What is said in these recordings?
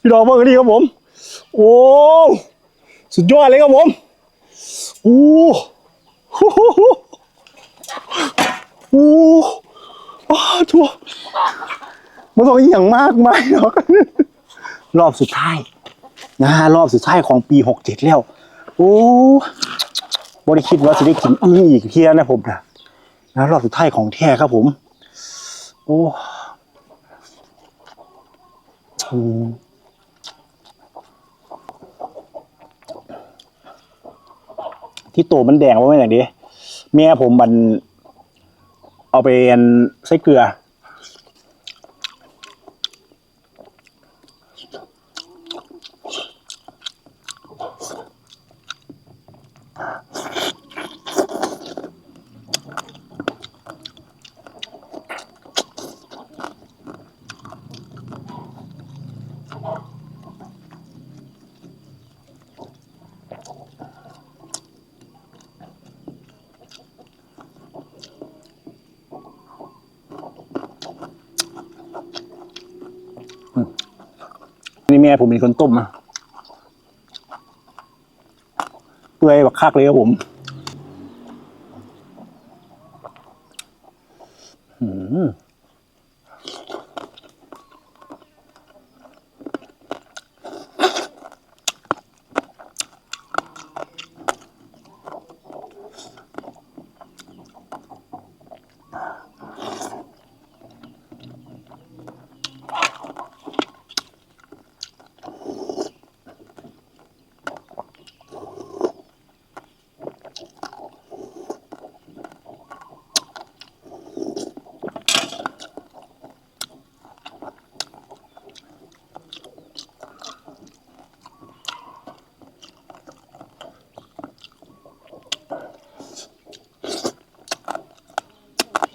พี่น้องเมื่อกี้ครับผม โอ้สุดยอดเลยครับผมโอ้โหโอ้โอ้ทัวมันต้องอหย่างมากมายหรอกรอบสุดท้ายนะฮะรอบสุดท้ายของปีหกเจ็ดแล้ว โอ้บริคิดว่าจะได้กินอึ้งอีกเทียนะผมนะนะรอบสุดท้ายของแท้ครับผม โอ้ อืม ที่โตมันแดงว่าไม่อย่างดีเมียผมมันเอาไปอันใส่เกลือ นี่แม่ผมเป็นคนต้มอะเปื่อยแบบคักเลยครับผมอืม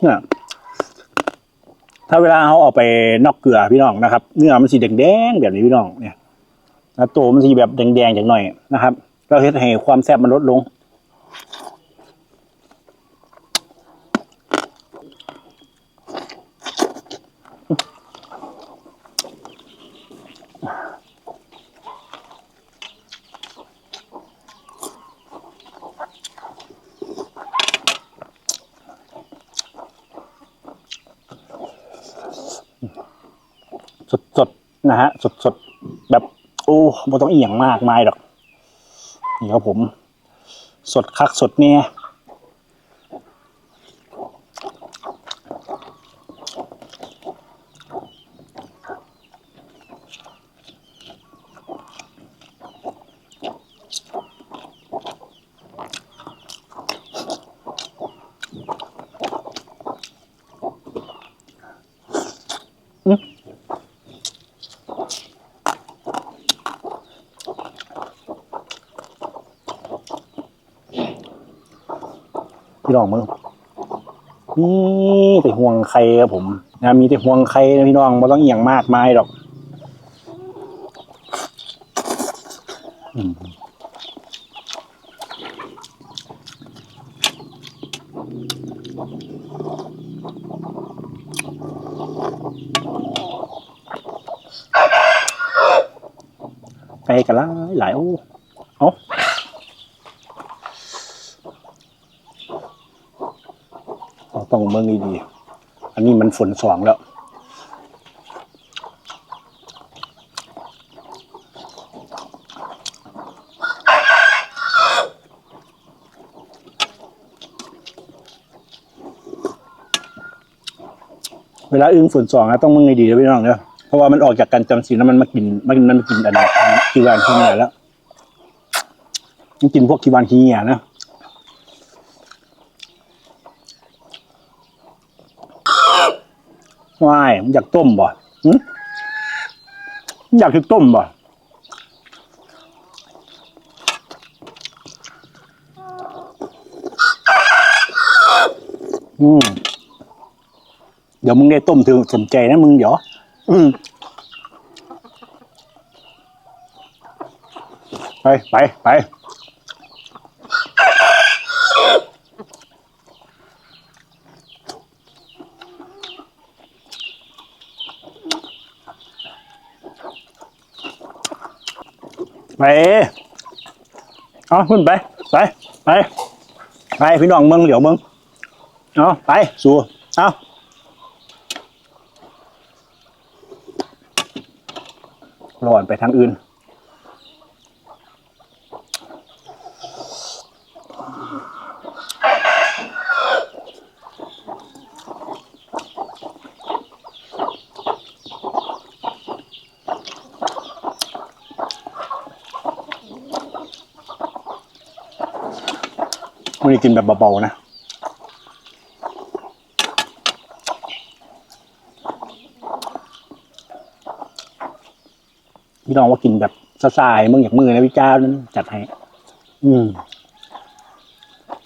เนี่ยถ้าเวลาเขาเอาไปนอกเกลือพี่น้องนะครับ เนื้อมันสีแดงๆแบบนี้พี่น้องเนี่ยตัวมันสีแบบแดงๆอย่างหน่อยนะครับ เราเห็นให้ความแซ่บมันลดลง สดๆ นะฮะ สดๆ แบบ โอ้ไม่ต้องเอียงมากมายหรอก นี่ครับผม สดคักสดเนี่ย พี่น้องมึงนี่แต่ห่วงใครครับผมนะมีแต่ห่วงใครนะพี่น้องไม่ต้องเอียงมากมายหรอกไกลกันละหลายโอ้เอา เรา ต้องเมืองดีๆอันนี้มันฝนสองแล้วเวลาอึ้งฝนสองนะต้องเมืองดีนะพี่น้องเนอะเพราะว่ามันออกจากกันจำศีลแล้วมันมากินมันมันมากินอันนี้กีวานขี้เหี่ยแล้วมันกินพวกกีวานขี้เหี่ยนะ ว่ายมันอยากต้มบ่หึมันอยากคือต้มบ่อืมเดี๋ยวมึงได้ต้มถึงสมใจนะมึงเดี๋ยวอืมไปไปไป ไปเอาขึ้นไป ไป ไป ไปพี่น้องเมืองเหลียวเมืองเอาไป สู่เอาร้อนไปทางอื่น ไม่ได้กินแบบเบาๆนะพี่น้องว่ากินแบบสะสายมึงอยากมือนะพี่เจ้านั้นจัดให้ อืม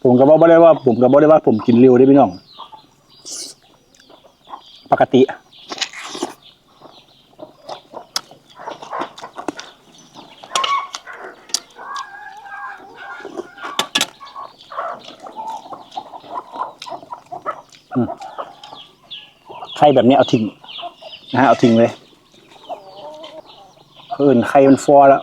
ผมก็บอกได้ว่า ผมก็บอกได้ว่าผมกินเร็วได้พี่น้อง ปกติ ไข่แบบนี้เอาทิ้งนะฮะเอาทิ้งเลยเอื่นไข่มันฟอแล้ว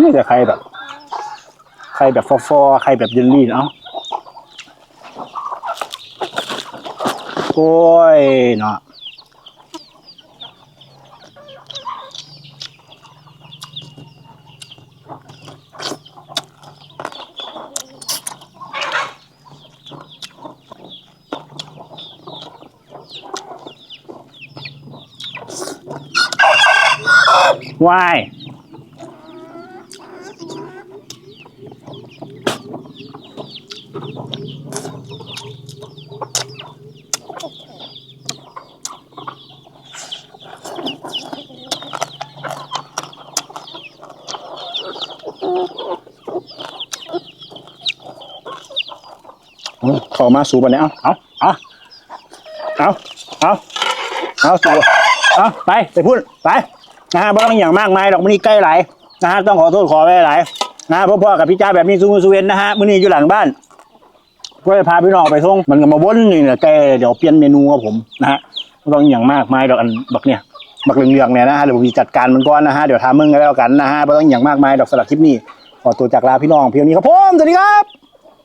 นี่ แต่ใครแบบใครแบบฟอฟอๆใครแบบเยลลี่เนาะโอ้ยเนาะวาย เข้ามาสู่ไปเนี่ยเอาเอาเอาเอาเอาเอาสู่เอาไปไปพูดไปนะฮะบ้างอย่างมากมายดอกมันนี่ใกล้ไหลนะฮะต้องขอโทษขอไว้หลายนะฮะพ่อพ่อกับพี่จ้าแบบนี้ซูมือซูเวนนะฮะมื้อนี้อยู่หลังบ้านก็เลยพาพี่น้องไปส่งมันก็มาวนนี่เนี่ยแกเดี๋ยวเปลี่ยนเมนูกับผมนะฮะต้องอย่างมากมายดอกอันบักเนี่ยบักเหลืองๆเนี่ยนะฮะเดี๋ยวผมจะจัดการมันก่อนนะฮะเดี๋ยวทำมึงกันแล้วกันนะฮะไม่ต้องอย่างมากมายดอกสลับคลิปนี้ขอตัวจากลาพี่น้องเพียงนี้ครับผมสวัสดีครับ